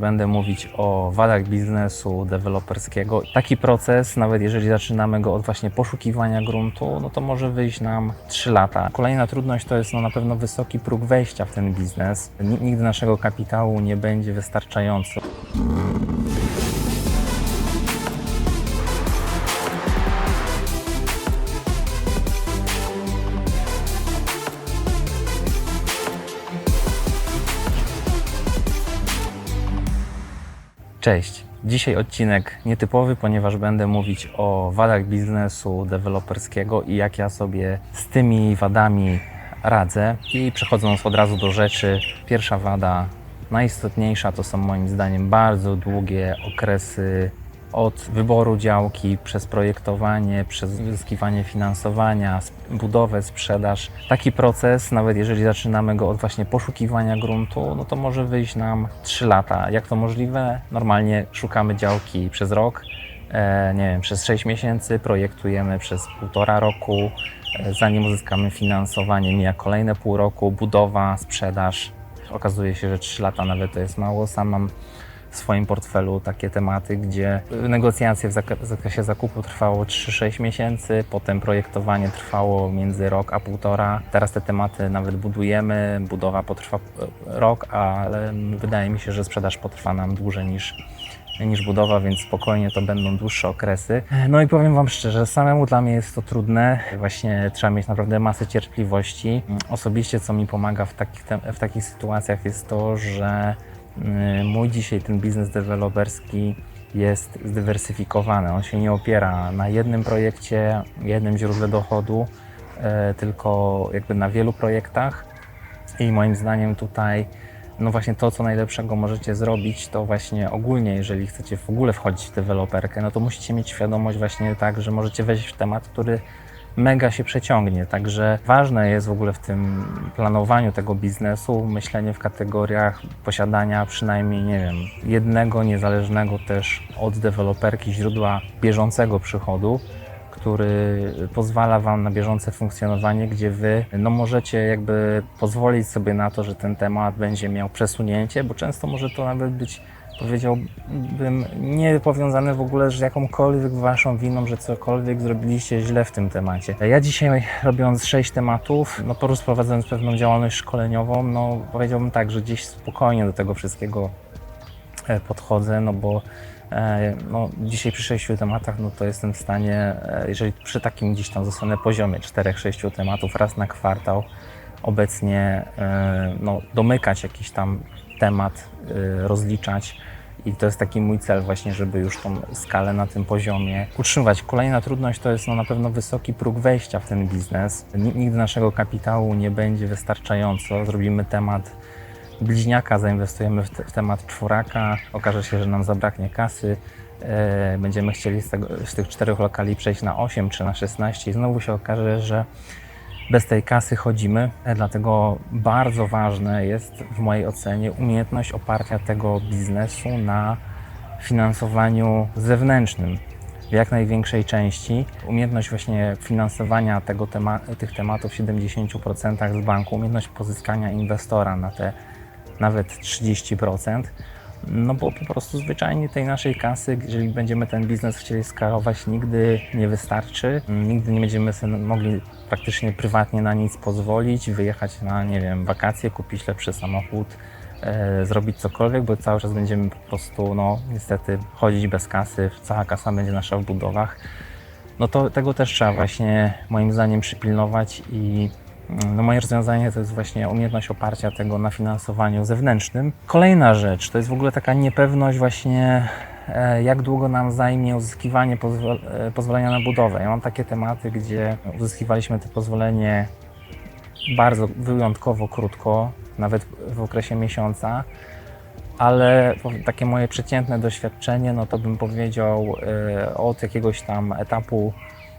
Będę mówić o wadach biznesu deweloperskiego. Taki proces, nawet jeżeli zaczynamy go od właśnie poszukiwania gruntu, no to może wyjść nam 3 lata. Kolejna trudność to jest no na pewno wysoki próg wejścia w ten biznes. Ni- Nigdy naszego kapitału nie będzie wystarczająco. Cześć. Dzisiaj odcinek nietypowy, ponieważ będę mówić o wadach biznesu deweloperskiego i jak ja sobie z tymi wadami radzę. I przechodząc od razu do rzeczy, pierwsza wada, najistotniejsza, to są moim zdaniem bardzo długie okresy od wyboru działki, przez projektowanie, przez uzyskiwanie finansowania, budowę, sprzedaż. Taki proces, nawet jeżeli zaczynamy go od właśnie poszukiwania gruntu, no to może wyjść nam 3 lata. Jak to możliwe? Normalnie szukamy działki przez rok, e, nie wiem, przez 6 miesięcy, projektujemy przez półtora roku, e, zanim uzyskamy finansowanie, mija kolejne pół roku, budowa, sprzedaż. Okazuje się, że 3 lata nawet to jest mało. Sam mam w swoim portfelu takie tematy, gdzie negocjacje w zak- w zakresie zakupu trwało 3-6 miesięcy, potem projektowanie trwało między rok a półtora. Teraz te tematy nawet budujemy, budowa potrwa e, rok, ale wydaje mi się, że sprzedaż potrwa nam dłużej niż, niż budowa, więc spokojnie to będą dłuższe okresy. No i powiem Wam szczerze, samemu dla mnie jest to trudne. Właśnie trzeba mieć naprawdę masę cierpliwości. Osobiście, co mi pomaga w takich, w takich sytuacjach, jest to, że mój dzisiaj ten biznes deweloperski jest zdywersyfikowany. On się nie opiera na jednym projekcie, jednym źródle dochodu, e, tylko jakby na wielu projektach. I moim zdaniem tutaj, no właśnie to, co najlepszego możecie zrobić, to właśnie ogólnie, jeżeli chcecie w ogóle wchodzić w deweloperkę, no to musicie mieć świadomość właśnie tak, że możecie wejść w temat, który mega się przeciągnie. Także ważne jest w ogóle w tym planowaniu tego biznesu myślenie w kategoriach posiadania przynajmniej, nie wiem, jednego niezależnego też od deweloperki źródła bieżącego przychodu, który pozwala Wam na bieżące funkcjonowanie, gdzie Wy no, możecie jakby pozwolić sobie na to, że ten temat będzie miał przesunięcie, bo często może to nawet być powiedziałbym, nie powiązane w ogóle z jakąkolwiek waszą winą, że cokolwiek zrobiliście źle w tym temacie. Ja dzisiaj robiąc sześć tematów, no po pewną działalność szkoleniową, no powiedziałbym tak, że gdzieś spokojnie do tego wszystkiego e, podchodzę, no bo e, no, dzisiaj przy sześciu tematach, no to jestem w stanie, e, jeżeli przy takim gdzieś tam zostanę poziomie czterech, sześciu tematów raz na kwartał, obecnie no, domykać jakiś tam temat, e, rozliczać. I to jest taki mój cel właśnie, żeby już tą skalę na tym poziomie utrzymywać. Kolejna trudność to jest no, na pewno wysoki próg wejścia w ten biznes. Ni- Nigdy naszego kapitału nie będzie wystarczająco. Zrobimy temat bliźniaka, zainwestujemy w, te, w temat czworaka, okaże się, że nam zabraknie kasy. E, będziemy chcieli z, tego, z tych czterech lokali przejść na 8 czy na 16 i znowu się okaże, że bez tej kasy chodzimy, dlatego bardzo ważne jest w mojej ocenie umiejętność oparcia tego biznesu na finansowaniu zewnętrznym w jak największej części. Umiejętność właśnie finansowania tego tema, tych tematów w 70% z banku, umiejętność pozyskania inwestora na te nawet 30%. No bo po prostu zwyczajnie tej naszej kasy, jeżeli będziemy ten biznes chcieli skalować, nigdy nie wystarczy. Nigdy nie będziemy mogli praktycznie prywatnie na nic pozwolić, wyjechać na, nie wiem, wakacje, kupić lepszy samochód, e, zrobić cokolwiek, bo cały czas będziemy po prostu, no niestety, chodzić bez kasy, cała kasa będzie nasza w budowach. No to tego też trzeba właśnie moim zdaniem przypilnować i no moje rozwiązanie to jest właśnie umiejętność oparcia tego na finansowaniu zewnętrznym. Kolejna rzecz to jest w ogóle taka niepewność właśnie e, jak długo nam zajmie uzyskiwanie e, pozwolenia na budowę. Ja mam takie tematy, gdzie uzyskiwaliśmy to pozwolenie bardzo wyjątkowo krótko, nawet w okresie miesiąca, ale takie moje przeciętne doświadczenie, no to bym powiedział e, od jakiegoś tam etapu,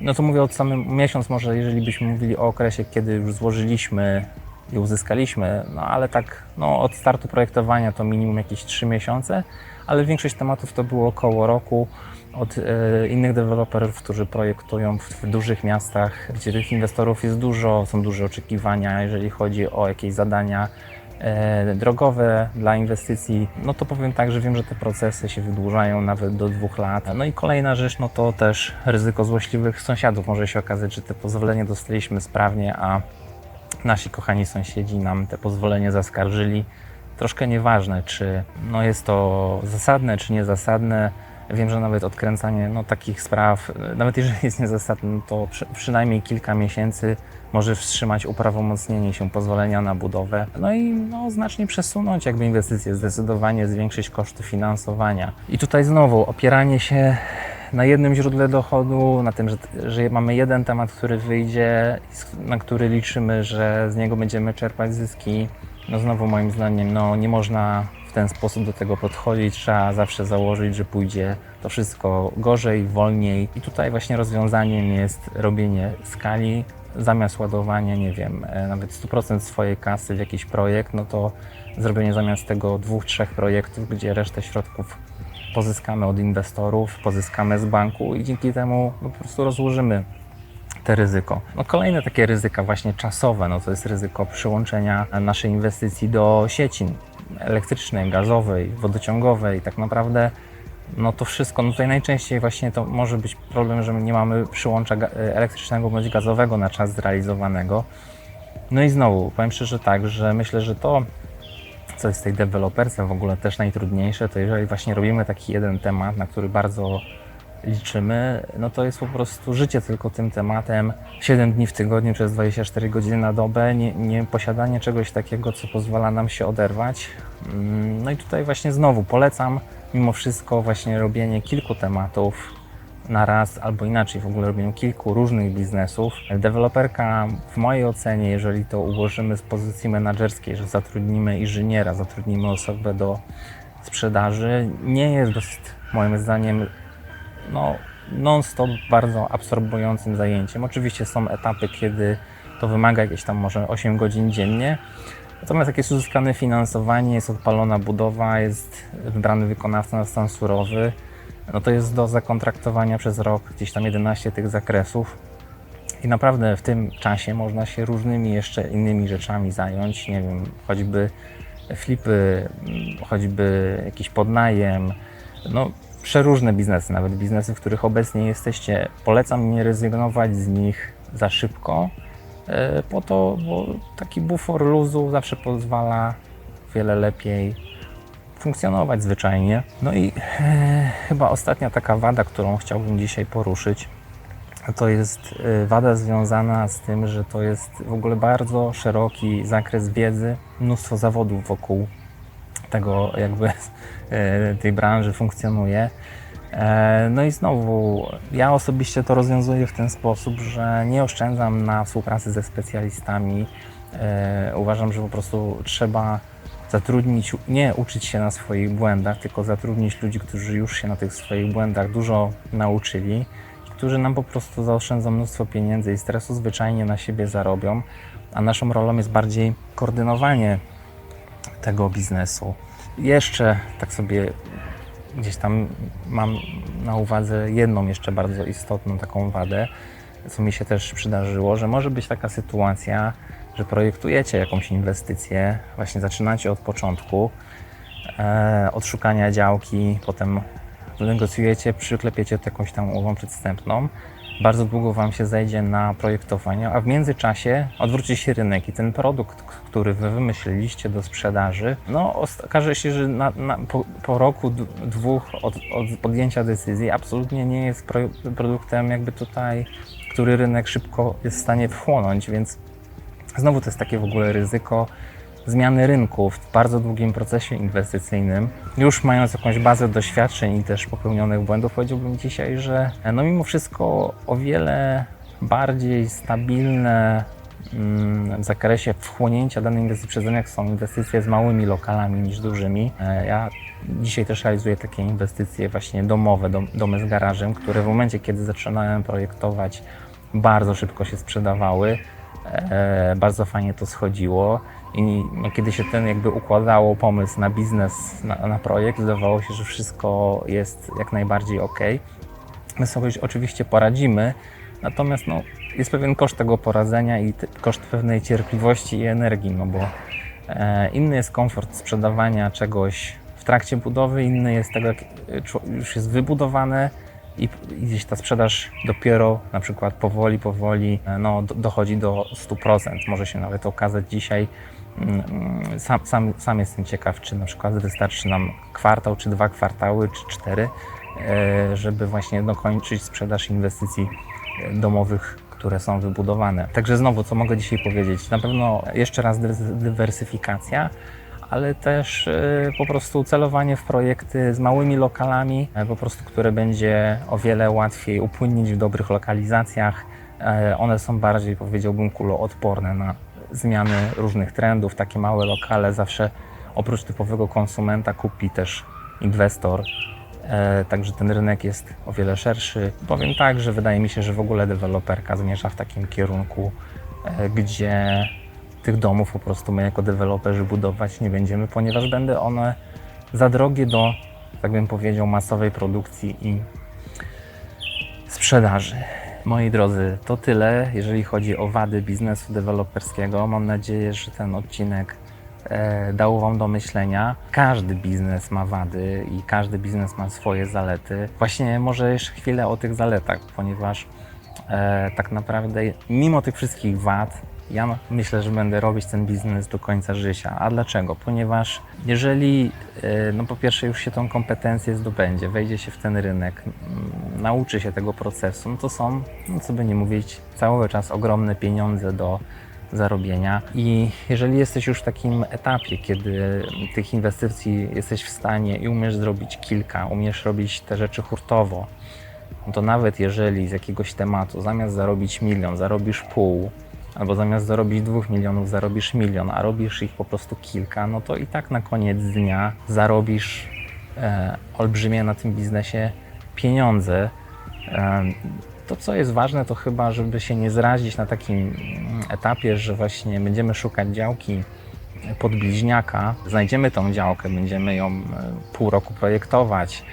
no to mówię od samym miesiąc może, jeżeli byśmy mówili o okresie, kiedy już złożyliśmy i uzyskaliśmy, no ale tak no, od startu projektowania to minimum jakieś 3 miesiące, ale większość tematów to było około roku od e, innych deweloperów, którzy projektują w, w dużych miastach, gdzie tych inwestorów jest dużo, są duże oczekiwania, jeżeli chodzi o jakieś zadania drogowe dla inwestycji, no to powiem tak, że wiem, że te procesy się wydłużają nawet do dwóch lat. No i kolejna rzecz, no to też ryzyko złośliwych sąsiadów. Może się okazać, że te pozwolenia dostaliśmy sprawnie, a nasi kochani sąsiedzi nam te pozwolenie zaskarżyli. Troszkę nieważne, czy no jest to zasadne, czy niezasadne. Wiem, że nawet odkręcanie no, takich spraw, nawet jeżeli jest niezasadne, to przy, przynajmniej kilka miesięcy może wstrzymać uprawomocnienie się pozwolenia na budowę, no i no, znacznie przesunąć jakby inwestycje, zdecydowanie zwiększyć koszty finansowania. I tutaj znowu opieranie się na jednym źródle dochodu, na tym, że, że mamy jeden temat, który wyjdzie, na który liczymy, że z niego będziemy czerpać zyski. No znowu moim zdaniem no, nie można w ten sposób do tego podchodzić. Trzeba zawsze założyć, że pójdzie to wszystko gorzej, wolniej. I tutaj właśnie rozwiązaniem jest robienie skali. Zamiast ładowania, nie wiem, e, nawet 100% swojej kasy w jakiś projekt, no to zrobienie zamiast tego dwóch, trzech projektów, gdzie resztę środków pozyskamy od inwestorów, pozyskamy z banku i dzięki temu po prostu rozłożymy te ryzyko. No, kolejne takie ryzyka właśnie czasowe, no to jest ryzyko przyłączenia naszej inwestycji do sieci elektrycznej, gazowej, wodociągowej. Tak naprawdę no to wszystko, no tutaj najczęściej właśnie to może być problem, że nie mamy przyłącza elektrycznego bądź gazowego na czas zrealizowanego. No i znowu, powiem szczerze tak, że myślę, że to, co jest tej deweloperce w ogóle też najtrudniejsze, to jeżeli właśnie robimy taki jeden temat, na który bardzo liczymy, no to jest po prostu życie tylko tym tematem 7 dni w tygodniu przez 24 godziny na dobę, nie, nie posiadanie czegoś takiego, co pozwala nam się oderwać. Mm, No i tutaj właśnie znowu polecam mimo wszystko właśnie robienie kilku tematów na raz, albo inaczej w ogóle robieniu kilku różnych biznesów. Deweloperka w mojej ocenie, jeżeli to ułożymy z pozycji menedżerskiej, że zatrudnimy inżyniera, zatrudnimy osobę do sprzedaży, nie jest dosyć moim zdaniem no, non-stop bardzo absorbującym zajęciem. Oczywiście są etapy, kiedy to wymaga jakieś tam może 8 godzin dziennie. Natomiast jak jest uzyskane finansowanie, jest odpalona budowa, jest wybrany wykonawca na stan surowy, no to jest do zakontraktowania przez rok gdzieś tam 11 tych zakresów. I naprawdę w tym czasie można się różnymi jeszcze innymi rzeczami zająć, nie wiem, choćby flipy, mm, choćby jakiś podnajem, no przeróżne biznesy, nawet biznesy, w których obecnie jesteście. Polecam nie rezygnować z nich za szybko, e, po to, bo taki bufor luzu zawsze pozwala wiele lepiej funkcjonować zwyczajnie. No i e, chyba ostatnia taka wada, którą chciałbym dzisiaj poruszyć, to jest e, wada związana z tym, że to jest w ogóle bardzo szeroki zakres wiedzy, mnóstwo zawodów wokół tego jakby tej branży funkcjonuje. E, No i znowu, ja osobiście to rozwiązuję w ten sposób, że nie oszczędzam na współpracy ze specjalistami. E, Uważam, że po prostu trzeba zatrudnić, nie uczyć się na swoich błędach, tylko zatrudnić ludzi, którzy już się na tych swoich błędach dużo nauczyli, którzy nam po prostu zaoszczędzą mnóstwo pieniędzy i stresu, zwyczajnie na siebie zarobią, a naszą rolą jest bardziej koordynowanie tego biznesu. Jeszcze tak sobie gdzieś tam mam na uwadze jedną jeszcze bardzo istotną taką wadę, co mi się też przydarzyło, że może być taka sytuacja, że projektujecie jakąś inwestycję, właśnie zaczynacie od początku, e, od szukania działki, potem negocjujecie, przyklepiecie jakąś tam umową przedstępną, bardzo długo Wam się zajdzie na projektowanie, a w międzyczasie odwróci się rynek i ten produkt, który Wy wymyśliliście do sprzedaży, no okaże się, że na, na, po, po roku, dwóch od, od podjęcia decyzji absolutnie nie jest pro, produktem jakby tutaj, który rynek szybko jest w stanie wchłonąć, więc Znowu to jest takie w ogóle ryzyko zmiany rynku w bardzo długim procesie inwestycyjnym. Już mając jakąś bazę doświadczeń i też popełnionych błędów, powiedziałbym dzisiaj, że no mimo wszystko o wiele bardziej stabilne mm, w zakresie wchłonięcia danej inwestycji przez rynek są inwestycje z małymi lokalami niż dużymi. E, Ja dzisiaj też realizuję takie inwestycje właśnie domowe, dom, domy z garażem, które w momencie, kiedy zaczynałem projektować, bardzo szybko się sprzedawały. E, bardzo fajnie to schodziło i no, kiedy się ten jakby układało pomysł na biznes, na, na projekt, zdawało się, że wszystko jest jak najbardziej ok. My sobie oczywiście poradzimy, natomiast no, jest pewien koszt tego poradzenia i koszt pewnej cierpliwości i energii, no bo E, Inny jest komfort sprzedawania czegoś w trakcie budowy, inny jest tego, jak e, już jest wybudowane i i gdzieś ta sprzedaż dopiero na przykład powoli, powoli e, no, do- dochodzi do 100%. Może się nawet okazać dzisiaj. Sam, sam, sam jestem ciekaw, czy na przykład wystarczy nam kwartał, czy dwa kwartały, czy cztery, e, żeby właśnie dokończyć sprzedaż inwestycji e, domowych, które są wybudowane. Także znowu, co mogę dzisiaj powiedzieć? Na pewno jeszcze raz dywersyfikacja, ale też e, po prostu celowanie w projekty z małymi lokalami, po prostu, które będzie o wiele łatwiej upłynnić w dobrych lokalizacjach. One są bardziej, powiedziałbym, kuloodporne na zmiany różnych trendów. Takie małe lokale zawsze oprócz typowego konsumenta kupi też inwestor. E, Także ten rynek jest o wiele szerszy. Powiem tak, że wydaje mi się, że w ogóle deweloperka zmierza w takim kierunku, e, gdzie tych domów po prostu my jako deweloperzy budować nie będziemy, ponieważ będą one za drogie do, tak bym powiedział, masowej produkcji i sprzedaży. Moi drodzy, to tyle, jeżeli chodzi o wady biznesu deweloperskiego. Mam nadzieję, że ten odcinek e, dał Wam do myślenia. Każdy biznes ma wady i każdy biznes ma swoje zalety. Właśnie może jeszcze chwilę o tych zaletach, ponieważ e, tak naprawdę mimo tych wszystkich wad, ja myślę, że będę robić ten biznes do końca życia. A dlaczego? Ponieważ jeżeli, e, no po pierwsze, już się tą kompetencję zdobędzie, wejdzie się w ten rynek, mm, nauczy się tego procesu, no to są, no co by nie mówić, cały czas ogromne pieniądze do zarobienia. I jeżeli jesteś już w takim etapie, kiedy tych inwestycji jesteś w stanie i umiesz zrobić kilka, umiesz robić te rzeczy hurtowo, no to nawet jeżeli z jakiegoś tematu zamiast zarobić milion, zarobisz pół, albo zamiast zarobić dwóch milionów, zarobisz milion, a robisz ich po prostu kilka, no to i tak na koniec dnia zarobisz e, olbrzymie na tym biznesie pieniądze. E, to, co jest ważne, to chyba, żeby się nie zrazić na takim mm, etapie, że właśnie będziemy szukać działki pod bliźniaka, znajdziemy tą działkę, będziemy ją e, pół roku projektować,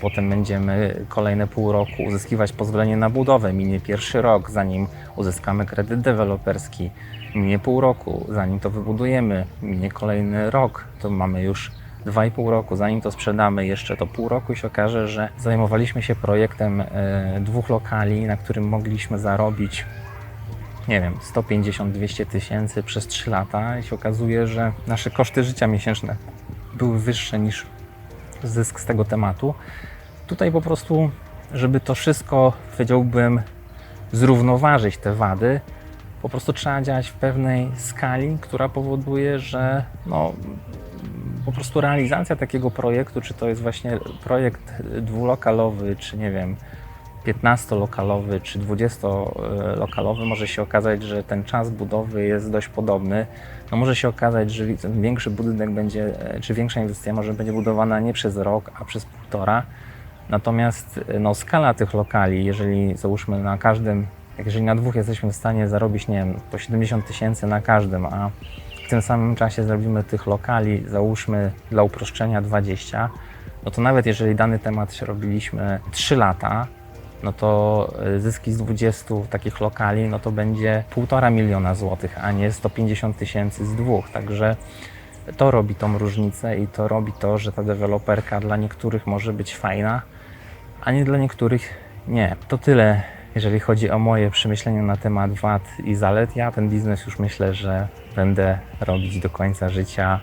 potem będziemy kolejne pół roku uzyskiwać pozwolenie na budowę, minie pierwszy rok, zanim uzyskamy kredyt deweloperski, minie pół roku, zanim to wybudujemy, minie kolejny rok, to mamy już 2,5 roku, zanim to sprzedamy, jeszcze to pół roku i się okaże, że zajmowaliśmy się projektem e, dwóch lokali, na którym mogliśmy zarobić nie wiem, 150-200 tysięcy przez 3 lata. I się okazuje, że nasze koszty życia miesięczne były wyższe niż zysk z tego tematu. Tutaj po prostu, żeby to wszystko, powiedziałbym, zrównoważyć te wady, po prostu trzeba działać w pewnej skali, która powoduje, że no, po prostu realizacja takiego projektu, czy to jest właśnie projekt dwulokalowy, czy nie wiem, 15-lokalowy czy 20-lokalowy, może się okazać, że ten czas budowy jest dość podobny. No może się okazać, że większy budynek będzie, e, czy większa inwestycja może będzie budowana nie przez rok, a przez półtora. Natomiast e, no, skala tych lokali, jeżeli załóżmy na każdym, jeżeli na dwóch jesteśmy w stanie zarobić, nie wiem, po 70 tysięcy na każdym, a w tym samym czasie zrobimy tych lokali, załóżmy dla uproszczenia 20, no to nawet jeżeli dany temat robiliśmy 3 lata, no to y, zyski z 20 takich lokali, no to będzie 1,5 miliona złotych, a nie 150 tysięcy z dwóch. Także to robi tą różnicę i to robi to, że ta deweloperka dla niektórych może być fajna, a nie dla niektórych nie. To tyle, jeżeli chodzi o moje przemyślenia na temat wad i zalet. Ja ten biznes już myślę, że będę robić do końca życia.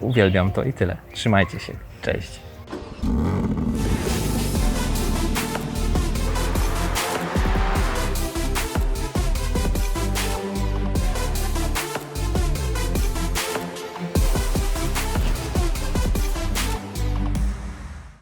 Uwielbiam to i tyle. Trzymajcie się. Cześć.